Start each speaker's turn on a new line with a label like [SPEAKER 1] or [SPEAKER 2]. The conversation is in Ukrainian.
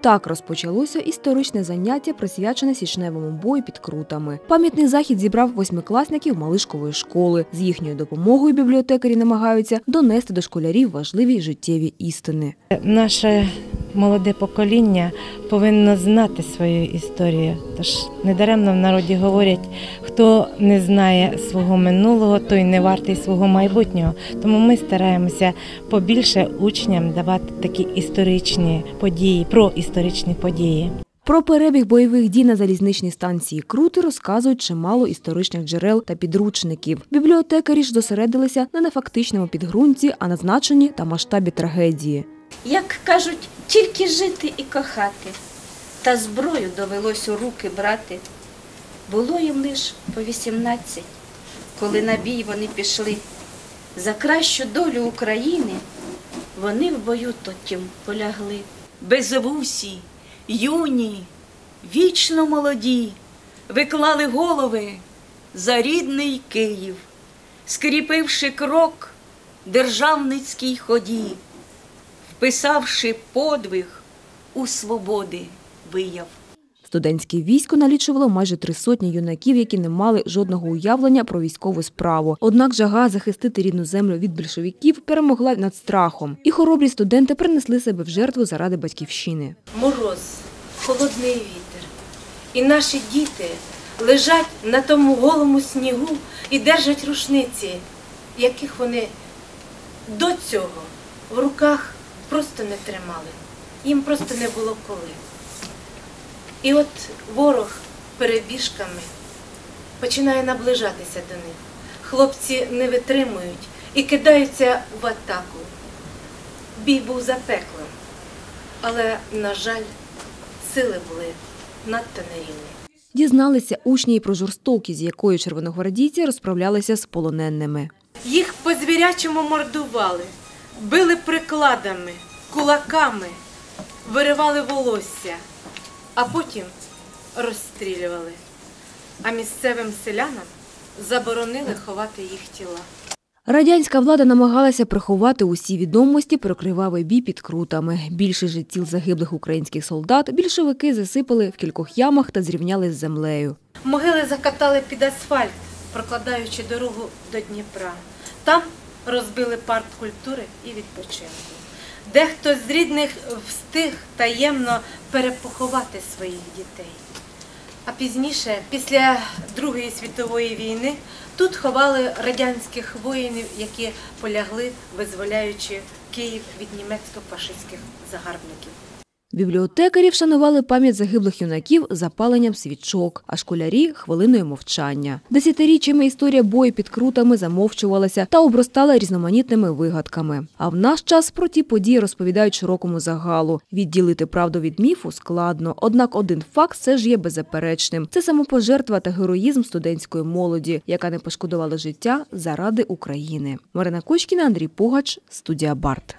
[SPEAKER 1] Так розпочалося історичне заняття, присвячене січневому бою під крутами. Пам'ятний захід зібрав восьмикласників Малишкової школи. З їхньою допомогою бібліотекарі намагаються донести до школярів важливі життєві істини.
[SPEAKER 2] Наше молоде покоління повинно знати свою історію. Тож недаремно в народі говорять, хто не знає свого минулого, той не вартий свого майбутнього. Тому ми стараємося побільше учням давати такі історичні події, про історичні події.
[SPEAKER 1] Про перебіг бойових дій на залізничній станції Крути розказують чимало історичних джерел та підручників. Бібліотекарі ж зосередилися не на фактичному підґрунті, а на значенні та масштабі трагедії.
[SPEAKER 3] Як кажуть, тільки жити і кохати, та зброю довелось у руки брати. Було їм лиш по вісімнадцять, коли на бій вони пішли. За кращу долю України вони в бою тотім полягли.
[SPEAKER 4] безвусі, юні, вічно молоді, виклали голови за рідний Київ, скріпивши крок державницькій ході, вписавши подвиг у свободи вияв.
[SPEAKER 1] Студентське військо налічувало майже три сотні юнаків, які не мали жодного уявлення про військову справу. Однак жага захистити рідну землю від більшовиків перемогла над страхом, і хоробрі студенти принесли себе в жертву заради батьківщини.
[SPEAKER 5] мороз, холодний вітер. І наші діти лежать на тому голому снігу і держать рушниці, яких вони до цього в руках просто не тримали. Їм просто не було коли. І от ворог перебіжками починає наближатися до них. Хлопці не витримують і кидаються в атаку. Бій був запеклим, але, на жаль, сили були надто нерівні.
[SPEAKER 1] Дізналися учні і про жорстокість, з якою червоногвардійці розправлялися з полоненими.
[SPEAKER 5] Їх по звірячому мордували, били прикладами, кулаками, виривали волосся, а потім розстрілювали. А місцевим селянам заборонили ховати їх тіла.
[SPEAKER 1] Радянська влада намагалася приховати усі відомості про кривавий бій під крутами. Більше же тіл загиблих українських солдат більшовики засипали в кількох ямах та зрівняли з землею.
[SPEAKER 5] Могили закатали під асфальт, прокладаючи дорогу до Дніпра. Там розбили парк культури і відпочинку. Дехто з рідних встиг таємно перепоховати своїх дітей. А пізніше, після Другої світової війни, тут ховали радянських воїнів, які полягли, визволяючи Київ від німецько-фашистських загарбників.
[SPEAKER 1] Бібліотекарі вшанували пам'ять загиблих юнаків запаленням свічок, а школярі – хвилиною мовчання. Десятиріччями історія бою під крутами замовчувалася та обростала різноманітними вигадками. А в наш час про ті події розповідають широкому загалу. Відділити правду від міфу складно, однак один факт все ж є беззаперечним. Це самопожертва та героїзм студентської молоді, яка не пошкодувала життя заради України. Марина Кочкіна, Андрій Пугач, студія Барт.